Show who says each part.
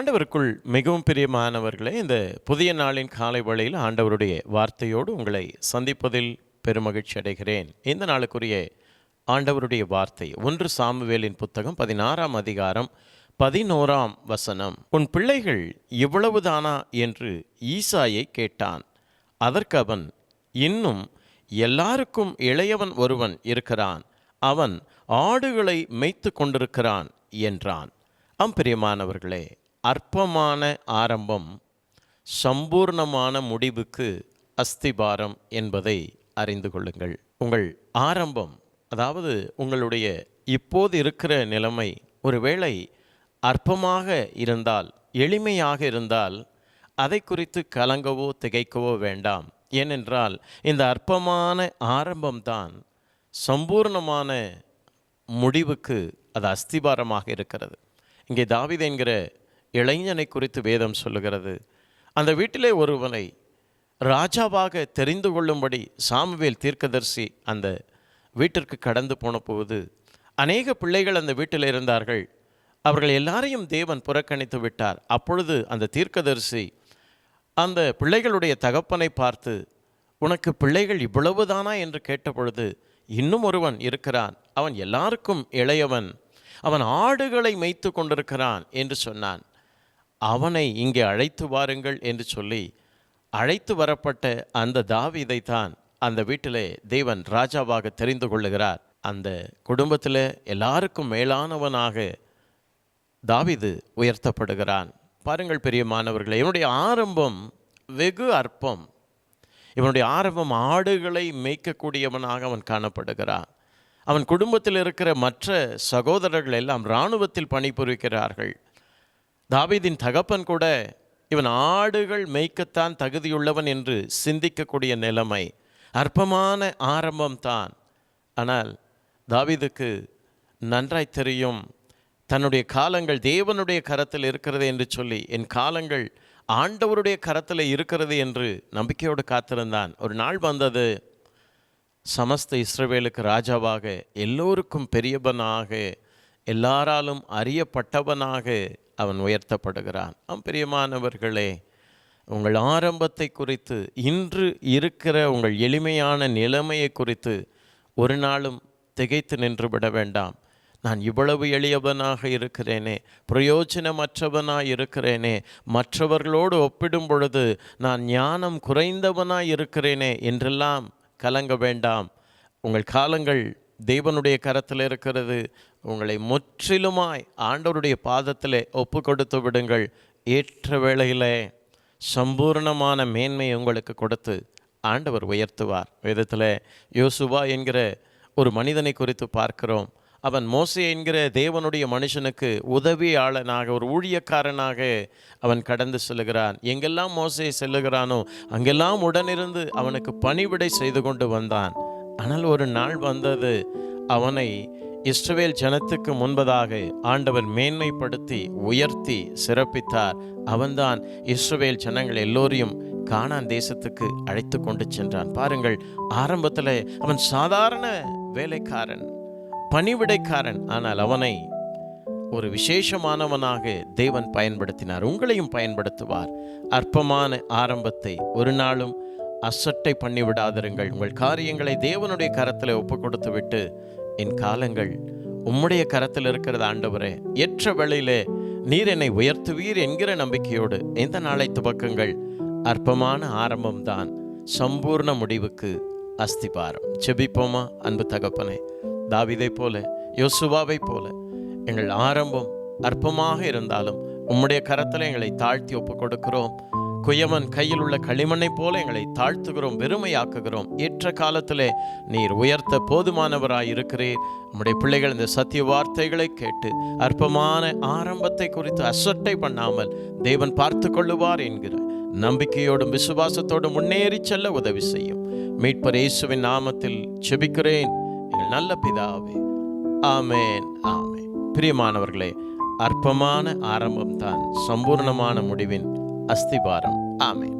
Speaker 1: ஆண்டவருக்குள் மிகவும் பிரியமானவர்களே இந்த புதிய நாளின் காலை வழியில் ஆண்டவருடைய வார்த்தையோடு உங்களை சந்திப்பதில் பெருமகிழ்ச்சி அடைகிறேன். இந்த நாளுக்குரிய ஆண்டவருடைய வார்த்தை ஒன்று சாமுவேலின் புத்தகம் பதினாறாம் அதிகாரம் பதினோராம் வசனம். உன் பிள்ளைகள் இவ்வளவுதானா? என்று ஈசாயை கேட்டான். அதற்கு அவன் இன்னும் எல்லாருக்கும் இளையவன் ஒருவன் இருக்கிறான். அவன் ஆடுகளை மேய்த்து கொண்டிருக்கிறான் என்றான். அம்பிரியமானவர்களே அற்பமான ஆரம்பம் சம்பூர்ணமான முடிவுக்கு அஸ்திபாரம் என்பதை அறிந்து கொள்ளுங்கள். உங்கள் ஆரம்பம் அதாவது உங்களுடைய இப்போது இருக்கிற நிலைமை ஒருவேளை அற்பமாக இருந்தால் எளிமையாக இருந்தால் அதை குறித்து கலங்கவோ திகைக்கவோ வேண்டாம். ஏனென்றால் இந்த அற்பமான ஆரம்பம்தான் சம்பூர்ணமான முடிவுக்கு அது அஸ்திபாரமாக இருக்கிறது. இங்கே தாவீது என்கிற இளைஞனை குறித்து வேதம் சொல்லுகிறது. அந்த வீட்டிலே ஒருவனை ராஜாவாக தெரிந்து கொள்ளும்படி சாமுவேல் தீர்க்கதரிசி அந்த வீட்டிற்கு கடந்து போன போது அநேக பிள்ளைகள் அந்த வீட்டில் இருந்தார்கள். அவர்கள் எல்லாரையும் தேவன் புறக்கணித்து விட்டார். அப்பொழுது அந்த தீர்க்கதரிசி அந்த பிள்ளைகளுடைய தகப்பனை பார்த்து உனக்கு பிள்ளைகள் இவ்வளவுதானா? என்று கேட்டபொழுது இன்னும் ஒருவன் இருக்கிறான். அவன் எல்லாருக்கும் இளையவன். அவன் ஆடுகளை மேய்த்து கொண்டிருக்கிறான். என்று சொன்னான். அவனை இங்கே அழைத்து வாருங்கள் என்று சொல்லி அழைத்து வரப்பட்ட அந்த தாவீதைத்தான் அந்த வீட்டிலே தேவன் ராஜாவாக தெரிந்து கொள்ளுகிறார். அந்த குடும்பத்தில் எல்லாருக்கும் மேலானவனாக தாவிது உயர்த்தப்படுகிறான். பாருங்கள் பெரியமானவர்களே இவனுடைய ஆரம்பம் வெகு அற்பம். இவனுடைய ஆரம்பம் ஆடுகளை மேய்க்கக்கூடியவனாக அவன் காணப்படுகிறான். அவன் குடும்பத்தில் இருக்கிற மற்ற சகோதரர்கள் எல்லாம் இராணுவத்தில் பணிபுரிக்கிறார்கள் தாவீதின் தகப்பன் கூட இவன் ஆடுகள் மேய்க்கத்தான் தகுதியுள்ளவன் என்று சிந்திக்கக்கூடிய நிலைமை அற்பமான ஆரம்பம்தான் ஆனால் தாவீதுக்கு நன்றாய் தெரியும் தன்னுடைய காலங்கள் தேவனுடைய கரத்தில் இருக்கிறது என்று சொல்லி என் காலங்கள் ஆண்டவருடைய கரத்தில் இருக்கிறது என்று நம்பிக்கையோடு காத்திருந்தான். ஒரு நாள் வந்தது சமஸ்த இஸ்ரவேலுக்கு ராஜாவாக எல்லோருக்கும் பெரியவனாக எல்லாராலும் அறியப்பட்டவனாக அவன் உயர்த்தப்படுகிறான். அவன் பிரியமானவர்களே உங்கள் ஆரம்பத்தை குறித்து இன்று இருக்கிற உங்கள் எளிமையான நிலைமையை குறித்து ஒரு நாளும் திகைத்து நின்று விட வேண்டாம். நான் இவ்வளவு எளியவனாக இருக்கிறேனே பிரயோஜனமற்றவனாய் இருக்கிறேனே மற்றவர்களோடு ஒப்பிடும் பொழுது நான் ஞானம் குறைந்தவனாய் இருக்கிறேனே என்றெல்லாம் கலங்க வேண்டாம். உங்கள் காலங்கள் தேவனுடைய கரத்தில் இருக்கிறது உங்களை முற்றிலுமாய் ஆண்டவருடைய பாதத்திலே ஒப்பு கொடுத்து விடுங்கள். ஏற்ற வேளையிலே சம்பூர்ணமான மேன்மையை உங்களுக்கு கொடுத்து ஆண்டவர் உயர்த்துவார். வேதத்தில் யோசுவா என்கிற ஒரு மனிதனை குறித்து பார்க்கிறோம். அவன் மோசே என்கிற தேவனுடைய மனுஷனுக்கு உதவியாளனாக ஒரு ஊழியக்காரனாக அவன் கடந்து செல்லுகிறான் எங்கெல்லாம் மோசே செல்லுகிறானோ அங்கெல்லாம் உடனிருந்து அவனுக்கு பணிவிடை செய்து கொண்டு வந்தான். ஆனால் ஒரு நாள் வந்தது அவனை இஸ்ரவேல் ஜனத்துக்கு முன்பதாக ஆண்டவர் மேன்மைப்படுத்தி உயர்த்தி சிறப்பித்தார். அவன்தான் இஸ்ரவேல் ஜனங்கள் எல்லோரையும் கானான் தேசத்துக்கு அழைத்து கொண்டு சென்றான். பாருங்கள் ஆரம்பத்தில் அவன் சாதாரண வேலைக்காரன் பணிவிடைக்காரன். ஆனால் அவனை ஒரு விசேஷமானவனாக தேவன் பயன்படுத்தினார். உங்களையும் பயன்படுத்துவார். அற்பமான ஆரம்பத்தை ஒரு நாளும் அசட்டை பண்ணிவிடாதிருங்கள். உங்கள் காரியங்களை தேவனுடைய கரத்தில் ஒப்பு கொடுத்து விட்டு என் காலங்கள் உம்முடைய கரத்தில் இருக்கிறது ஆண்டவரே ஏற்ற வேளையிலே நீர் என்னை உயர்த்துவீர் என்கிற நம்பிக்கையோடு எந்த நாளை துவக்கங்கள் அற்பமான ஆரம்பம்தான். சம்பூர்ண முடிவுக்கு அஸ்திபாரம். செபிப்போமா அன்பு தகப்பனே? தாவிதை போல யோசுவாவை போல எங்கள் ஆரம்பம் அற்பமாக இருந்தாலும் உம்முடைய கரத்தில் எங்களை தாழ்த்தி ஒப்பு கொடுக்கிறோம் குயவன் கையில் உள்ள களிமண்ணைப் போல எங்களை தாழ்த்துகிறோம் வெறுமையாக்குகிறோம். ஏற்ற காலத்திலே நீர் உயர்த்த போதுமானவராய் இருக்கிறீர் நம்முடைய பிள்ளைகள் இந்த சத்திய வார்த்தைகளை கேட்டு அற்பமான ஆரம்பத்தை குறித்து அசட்டை பண்ணாமல் தேவன் பார்த்து கொள்ளுவார் என்கிற நம்பிக்கையோடும் விசுவாசத்தோடும் முன்னேறி செல்ல உதவி செய்யும். மீட்பர் இயேசுவின் நாமத்தில் செபிக்கிறேன். எங்கள் நல்ல பிதாவே. ஆமேன் ஆமேன். பிரியமானவர்களே அற்பமான ஆரம்பம்தான். சம்பூர்ணமான முடிவின் அஸ்திபாரம் ஆமேன்